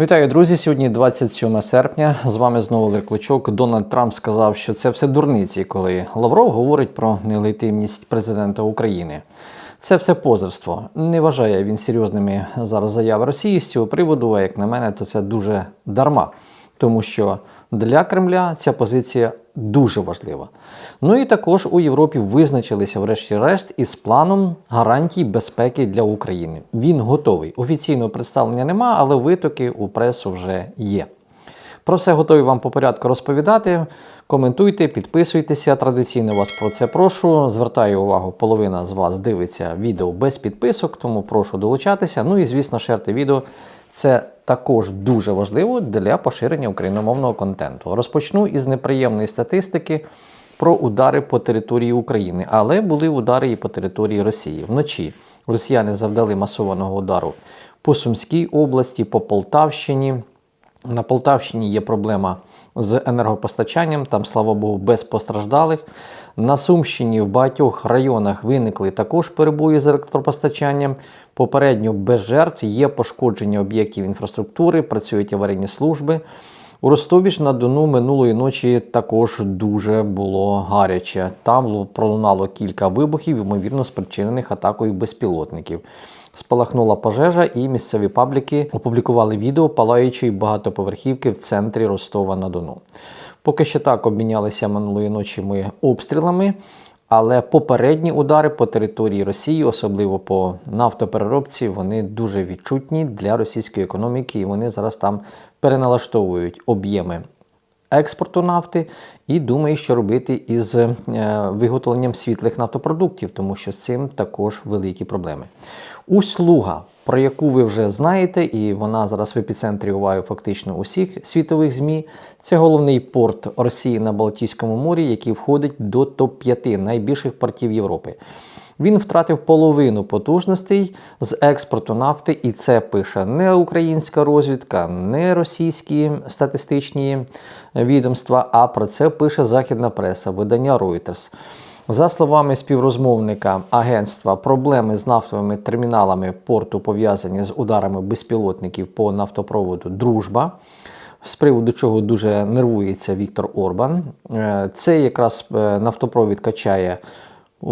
Вітаю, друзі! Сьогодні 27 серпня. З вами знову Олег Клочок. Дональд Трамп сказав, що це все дурниці, коли Лавров говорить про нелегітимність президента України. Це все позерство. Не вважає він серйозними зараз заяви Росії з цього приводу. А як на мене, то це дуже дарма, тому що для Кремля ця позиція дуже важлива. Ну і також у Європі визначилися, врешті-решт, із планом гарантій безпеки для України. Він готовий. Офіційного представлення нема, але витоки у пресу вже є. Про все готові вам по порядку розповідати. Коментуйте, підписуйтеся. Традиційно вас про це прошу. Звертаю увагу, половина з вас дивиться відео без підписок, тому прошу долучатися. Ну і звісно, шерте відео. Це також дуже важливо для поширення україномовного контенту. Розпочну із неприємної статистики про удари по території України, але були удари і по території Росії. Вночі росіяни завдали масованого удару по Сумській області, по Полтавщині. На Полтавщині є проблема з енергопостачанням, там, слава Богу, без постраждалих. На Сумщині в багатьох районах виникли також перебої з електропостачанням. Попередньо без жертв є пошкодження об'єктів інфраструктури, працюють аварійні служби. У Ростові ж на Дону минулої ночі також дуже було гаряче. Там пролунало кілька вибухів, ймовірно, спричинених атакою безпілотників. Спалахнула пожежа, і місцеві пабліки опублікували відео палаючої багатоповерхівки в центрі Ростова на Дону. Поки що так обмінялися минулої ночі ми обстрілами. Але попередні удари по території Росії, особливо по нафтопереробці, вони дуже відчутні для російської економіки, і вони зараз там переналаштовують об'єми експорту нафти і думають, що робити із е, виготовленням світлих нафтопродуктів, тому що з цим також великі проблеми. Услуга, про яку ви вже знаєте, і вона зараз в епіцентрі уваги фактично усіх світових ЗМІ. Це головний порт Росії на Балтійському морі, який входить до топ-5 найбільших портів Європи. Він втратив половину потужностей з експорту нафти, і це пише не українська розвідка, не російські статистичні відомства, а про це пише західна преса, видання Reuters. За словами співрозмовника агентства, проблеми з нафтовими терміналами порту пов'язані з ударами безпілотників по нафтопроводу Дружба. З приводу чого дуже нервується Віктор Орбан. Е, Це якраз е, нафтопровід качає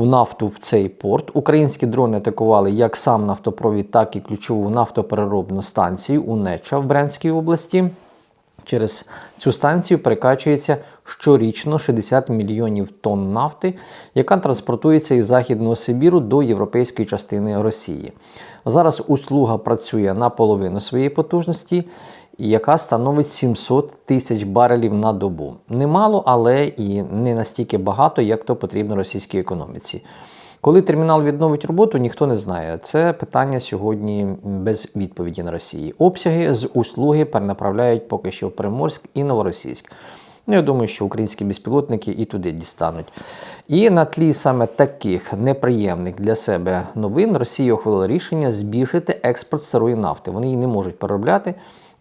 нафту в цей порт. Українські дрони атакували як сам нафтопровід, так і ключову нафтопереробну станцію у Неча в Брянській області. Через цю станцію перекачується щорічно 60 мільйонів тонн нафти, яка транспортується із Західного Сибіру до європейської частини Росії. Зараз услуга працює на половину своєї потужності, яка становить 700 тисяч барелів на добу. Немало, але і не настільки багато, як то потрібно російській економіці. Коли термінал відновить роботу, ніхто не знає. Це питання сьогодні без відповіді на Росії. Обсяги з услуги перенаправляють поки що в Приморськ і Новоросійськ. Ну, я думаю, що українські безпілотники і туди дістануть. І на тлі саме таких неприємних для себе новин Росія ухвалила рішення збільшити експорт сирої нафти. Вони її не можуть переробляти,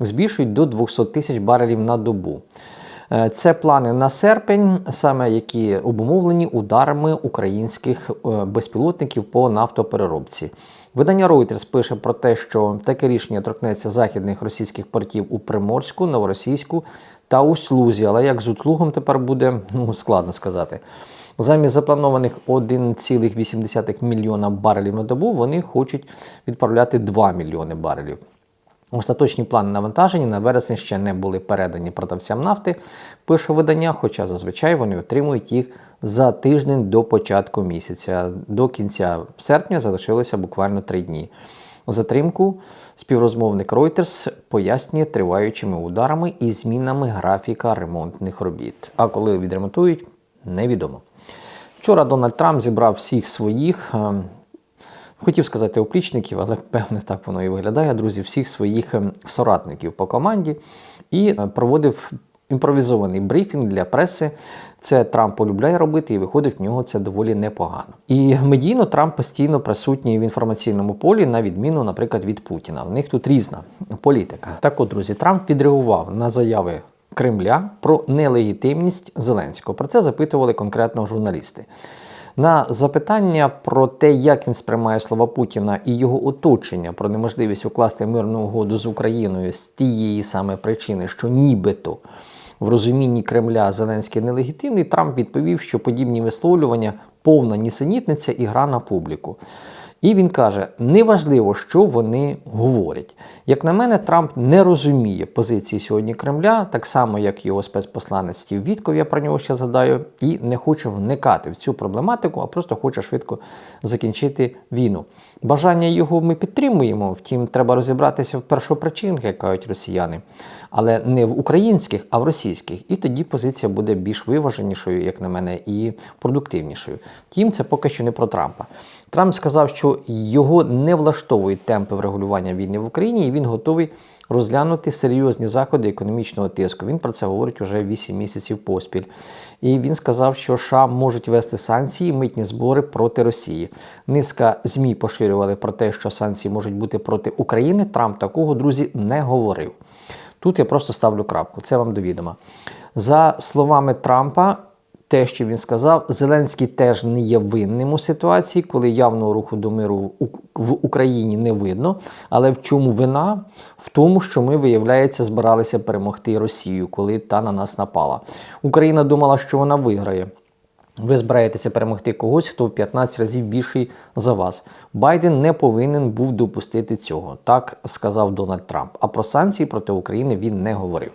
збільшують до 200 тисяч барелів на добу. Е, Це плани на серпень, саме які обумовлені ударами українських е, безпілотників по нафтопереробці. Видання Reuters пише про те, що таке рішення торкнеться західних російських портів у Приморську, Новоросійську та Услузі. Але як з услугом тепер буде, ну складно сказати. Замість запланованих 1,8 мільйона барелів на добу вони хочуть відправляти 2 мільйони барелів. Остаточні плани навантаження на вересень ще не були передані продавцям нафти, пише видання, хоча зазвичай вони отримують їх за тиждень до початку місяця. До кінця серпня залишилося буквально три дні. Затримку співрозмовник Reuters пояснює триваючими ударами і змінами графіка ремонтних робіт. А коли відремонтують, невідомо. Вчора Дональд Трамп зібрав всіх своїх. Хотів сказати оплічників, але певне так воно і виглядає, друзі, всіх своїх ем, соратників по команді і е, проводив імпровізований брифінг для преси. Це Трамп полюбляє робити, і виходить в нього це доволі непогано. І медійно Трамп постійно присутній в інформаційному полі, на відміну, наприклад, від Путіна. В них тут різна політика. Так от, друзі, Трамп відреагував на заяви Кремля про нелегітимність Зеленського. Про це запитували конкретно журналісти. На запитання про те, як він сприймає слова Путіна і його оточення про неможливість укласти мирну угоду з Україною з тієї саме причини, що нібито в розумінні Кремля Зеленський нелегітимний, Трамп відповів, що подібні висловлювання повна нісенітниця і гра на публіку. І він каже: неважливо, що вони говорять. Як на мене, Трамп не розуміє позиції сьогодні Кремля, так само, як його спецпосланець Стів Вітков, я про нього ще згадаю, і не хоче вникати в цю проблематику, а просто хоче швидко закінчити війну. Бажання його ми підтримуємо, втім, треба розібратися в першопричинах, як кажуть росіяни, але не в українських, а в російських. І тоді позиція буде більш виваженішою, як на мене, і продуктивнішою. Втім, це поки що не про Трампа. Трамп сказав, що його не влаштовують темпи врегулювання війни в Україні, і він готовий розглянути серйозні заходи економічного тиску. Він про це говорить уже 8 місяців поспіль. І він сказав, що США можуть вести санкції, митні збори проти Росії. Низка ЗМІ поширювали про те, що санкції можуть бути проти України. Трамп такого, друзі, не говорив. Тут я просто ставлю крапку, це вам довідомо. За словами Трампа, те, що він сказав, Зеленський теж не є винним у ситуації, коли явного руху до миру в Україні не видно. Але в чому вина? В тому, що ми, виявляється, збиралися перемогти Росію, коли та на нас напала. Україна думала, що вона виграє. Ви збираєтеся перемогти когось, хто в 15 разів більший за вас. Байден не повинен був допустити цього, так сказав Дональд Трамп. А про санкції проти України він не говорив.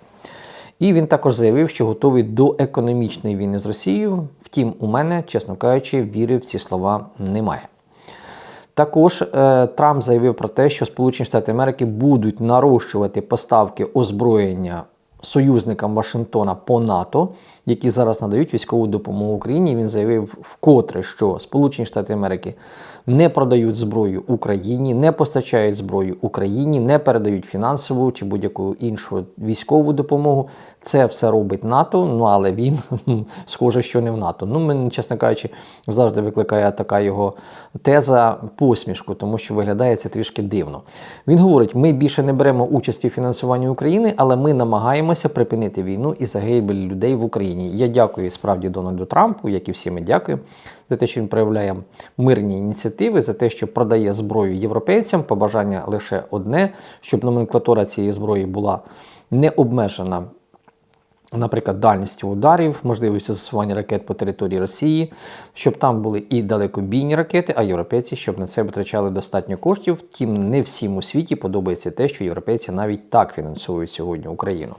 І він також заявив, що готовий до економічної війни з Росією. Втім, у мене, чесно кажучи, віри в ці слова немає. Також е, Трамп заявив про те, що Сполучені Штати Америки будуть нарощувати поставки озброєння союзникам Вашингтона по НАТО, які зараз надають військову допомогу Україні. Він заявив вкотре, що Сполучені Штати Америки не продають зброю Україні, не постачають зброю Україні, не передають фінансову чи будь-яку іншу військову допомогу. Це все робить НАТО. Ну але він схоже, що не в НАТО. Ну, мене, чесно кажучи, завжди викликає така його теза посмішку, тому що виглядає це трішки дивно. Він говорить: ми більше не беремо участі в фінансуванні України, але ми намагаємося припинити війну і загибель людей в Україні. Я дякую справді Дональду Трампу, як і всі ми дякую, за те, що він проявляє мирні ініціативи, за те, що продає зброю європейцям. Побажання лише одне, щоб номенклатура цієї зброї була не обмежена наприклад, дальністю ударів, можливістю застосування ракет по території Росії, щоб там були і далекобійні ракети, а європейці, щоб на це витрачали достатньо коштів. Втім, не всім у світі подобається те, що європейці навіть так фінансують сьогодні Україну.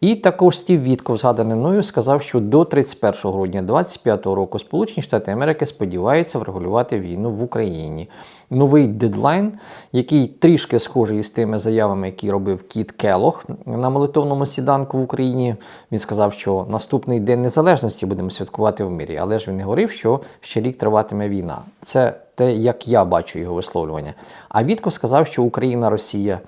І також Стів Вітков, згаданий мною, сказав, що до 31 грудня 2025 року Сполучені Штати Америки сподіваються врегулювати війну в Україні. Новий дедлайн, який трішки схожий із тими заявами, які робив Кіт Келох на молитовному сіданку в Україні. Він сказав, що наступний день незалежності будемо святкувати в мирі. Але ж він не говорив, що ще рік триватиме війна. Це те, як я бачу його висловлювання. А Вітков сказав, що Україна, Росія.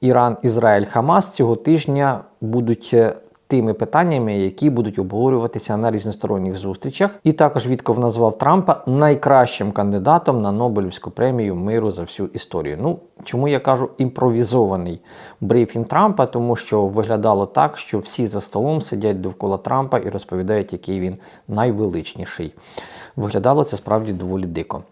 Іран, Ізраїль, Хамас цього тижня будуть е, тими питаннями, які будуть обговорюватися на різносторонніх зустрічах. І також Вітков назвав Трампа найкращим кандидатом на Нобелівську премію миру за всю історію. Ну чому я кажу імпровізований брифінг Трампа, тому що виглядало так, що всі за столом сидять довкола Трампа і розповідають, який він найвеличніший. Виглядало це справді доволі дико.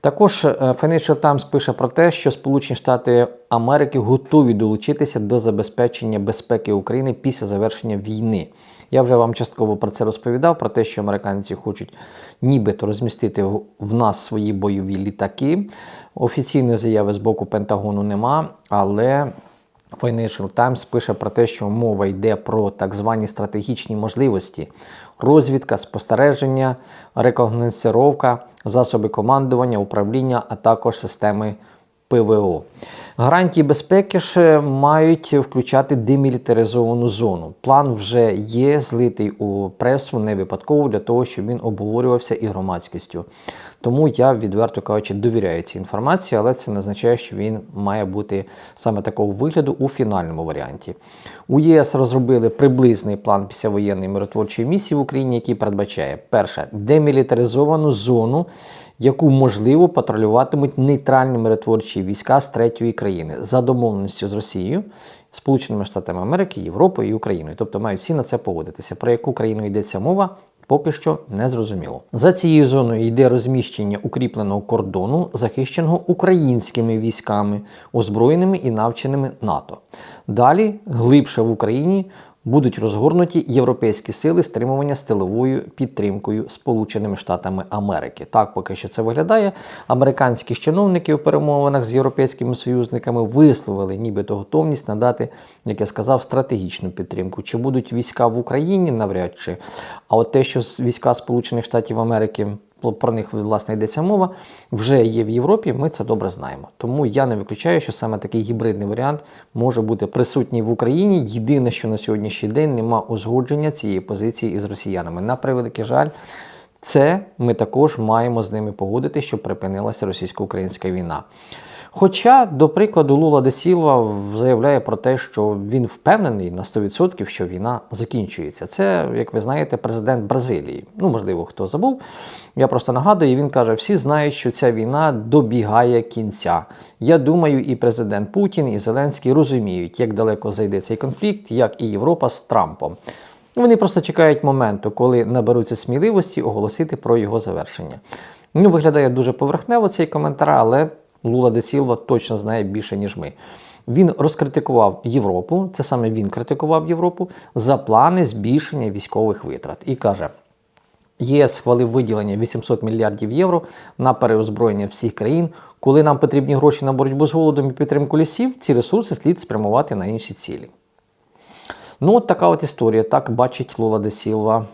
Також е, Financial Times пише про те, що Сполучені Штати Америки готові долучитися до забезпечення безпеки України після завершення війни. Я вже вам частково про це розповідав, про те, що американці хочуть нібито розмістити в- нас свої бойові літаки. Офіційної заяви з боку Пентагону нема, але Financial Times пише про те, що мова йде про так звані стратегічні можливості: розвідка, спостереження, рекогносцировка, засоби командування, управління, а також системи ПВО. Гарантії безпеки ж мають включати демілітаризовану зону. План вже є злитий у пресу не випадково для того, щоб він обговорювався і громадськістю. Тому я, відверто кажучи, довіряю цій інформації, але це не означає, що він має бути саме такого вигляду у фінальному варіанті. У ЄС розробили приблизний план післявоєнної миротворчої місії в Україні, який передбачає перше демілітаризовану зону яку можливо патрулюватимуть нейтральні миротворчі війська з третьої країни за домовленістю з Росією, Сполученими Штатами Америки, Європою і Україною. Тобто мають всі на це погодитися. Про яку країну йдеться мова, Поки що не зрозуміло. За цією зоною йде розміщення укріпленого кордону, захищеного українськими військами, озброєними і навченими НАТО. Далі, глибше в Україні, будуть розгорнуті європейські сили стримування з тиловою підтримкою Сполученими Штатами Америки. Так поки що це виглядає. Американські чиновники у перемовинах з європейськими союзниками висловили нібито готовність надати, як я сказав, стратегічну підтримку. Чи будуть війська в Україні навряд чи. А от те, що війська Сполучених Штатів Америки про них власне йдеться мова, вже є в Європі, ми це добре знаємо. Тому я не виключаю, що саме такий гібридний варіант може бути присутній в Україні. Єдине, що на сьогоднішній день нема узгодження цієї позиції із росіянами. На превеликий жаль, це ми також маємо з ними погодити, щоб припинилася російсько-українська війна. Хоча, до прикладу, Лула де Сілва заявляє про те, що він впевнений на 100%, що війна закінчується. Це, як ви знаєте, президент Бразилії. Ну, можливо, хто забув. Я просто нагадую, він каже: всі знають, що ця війна добігає кінця. Я думаю, і президент Путін, і Зеленський розуміють, як далеко зайде цей конфлікт, як і Європа з Трампом. Вони просто чекають моменту, коли наберуться сміливості оголосити про його завершення. Ну, виглядає дуже поверхнево цей коментар, але Лула де Сілва точно знає більше, ніж ми. Він розкритикував Європу, це саме він критикував Європу за плани збільшення військових витрат і каже. ЄС схвалив виділення 800 мільярдів євро на переозброєння всіх країн. Коли нам потрібні гроші на боротьбу з голодом і підтримку лісів, ці ресурси слід спрямувати на інші цілі. Ну, от така от історія. Так бачить Лула де Сілва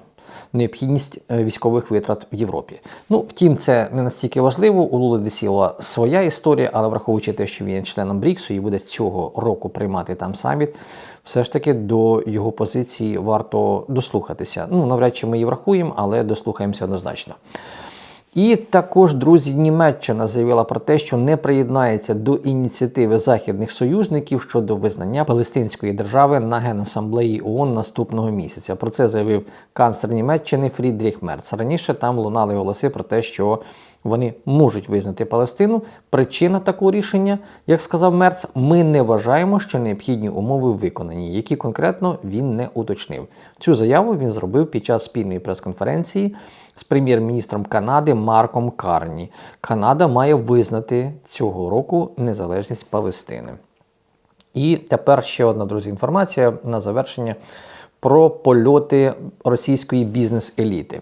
необхідність е, військових витрат в Європі. Ну, втім, це не настільки важливо. У Лули Десіла своя історія, але враховуючи те, що він є членом Бріксу і буде цього року приймати там саміт, все ж таки до його позиції варто дослухатися. Ну, навряд чи ми її врахуємо, але дослухаємося однозначно. І також, друзі, Німеччина заявила про те, що не приєднається до ініціативи західних союзників щодо визнання Палестинської держави на Генасамблеї ООН наступного місяця. Про це заявив канцлер Німеччини Фрідріх Мерц. Раніше там лунали голоси про те, що вони можуть визнати Палестину. Причина такого рішення, як сказав Мерц, ми не вважаємо, що необхідні умови виконані, які конкретно він не уточнив. Цю заяву він зробив під час спільної прес-конференції з прем'єр-міністром Канади Марком Карні. Канада має визнати цього року незалежність Палестини. І тепер ще одна друзі інформація на завершення про польоти російської бізнес-еліти.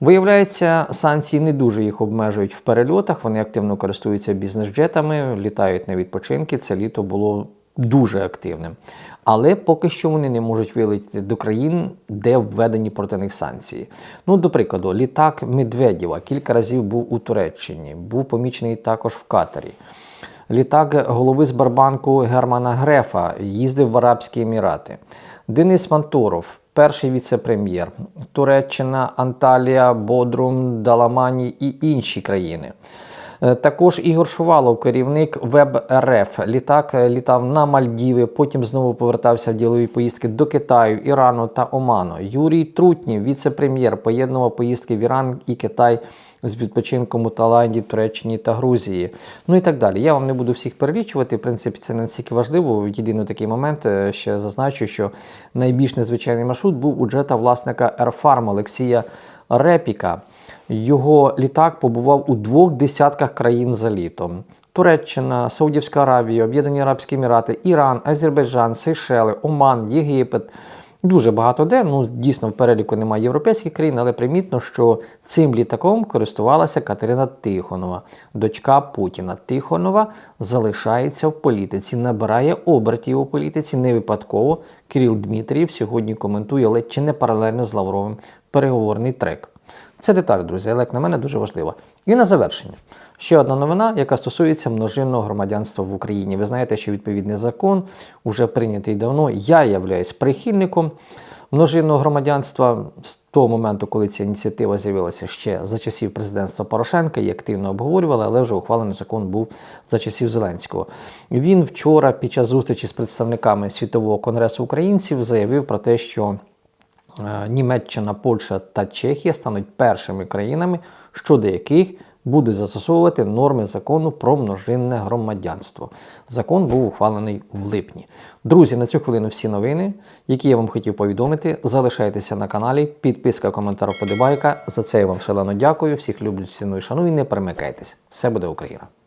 Виявляється, санкції не дуже їх обмежують в перельотах. Вони активно користуються бізнес-джетами, літають на відпочинки. Це літо було дуже активним. Але поки що вони не можуть вилетіти до країн, де введені проти них санкції. Ну, до прикладу, літак Медведєва кілька разів був у Туреччині, був помічений також в Катарі. Літак голови з Барбанку Германа Грефа їздив в Арабські Емірати. Денис Мантуров, перший віце-прем'єр, Туреччина, Анталія, Бодрум, Даламані і інші країни. Е, Також Ігор Шувалов, керівник Веб РФ. Літак е, літав на Мальдіви, потім знову повертався в ділові поїздки до Китаю, Ірану та Оману. Юрій Трутнів, віце-прем'єр, поєднував поїздки в Іран і Китай з відпочинком у Таїланді, Туреччині та Грузії. Ну і так далі. Я вам не буду всіх перелічувати. В принципі, це не настільки важливо. Єдиний такий момент е, ще зазначу, що найбільш незвичайний маршрут був у джета власника Airfarm Олексія Репіка. Його літак побував у двох десятках країн за літом. Туреччина, Саудівська Аравія, Об'єднані Арабські Емірати, Іран, Азербайджан, Сейшели, Оман, Єгипет. Дуже багато де. Ну, дійсно, в переліку немає європейських країн, але примітно, що цим літаком користувалася Катерина Тихонова, дочка Путіна. Тихонова залишається в політиці, набирає обертів у політиці. Не випадково Кирил Дмитрієв сьогодні коментує ледь чи не паралельно з Лавровим переговорний трек. Це деталь, друзі, але як на мене дуже важлива. І на завершення. Ще одна новина, яка стосується множинного громадянства в Україні. Ви знаєте, що відповідний закон вже прийнятий давно. Я являюсь прихильником множинного громадянства з того моменту, коли ця ініціатива з'явилася ще за часів президентства Порошенка, її активно обговорювали, але вже ухвалений закон був за часів Зеленського. Він вчора, під час зустрічі з представниками Світового конгресу українців, заявив про те, що Е, Німеччина, Польща та Чехія стануть першими країнами, щодо яких буде застосовувати норми закону про множинне громадянство. Закон був ухвалений в липні. Друзі, на цю хвилину всі новини, які я вам хотів повідомити. Залишайтеся на каналі, підписка, коментар, подобайка. За це я вам шалено дякую. Всіх люблю, ціную, шаную і не перемикайтесь. Все буде Україна!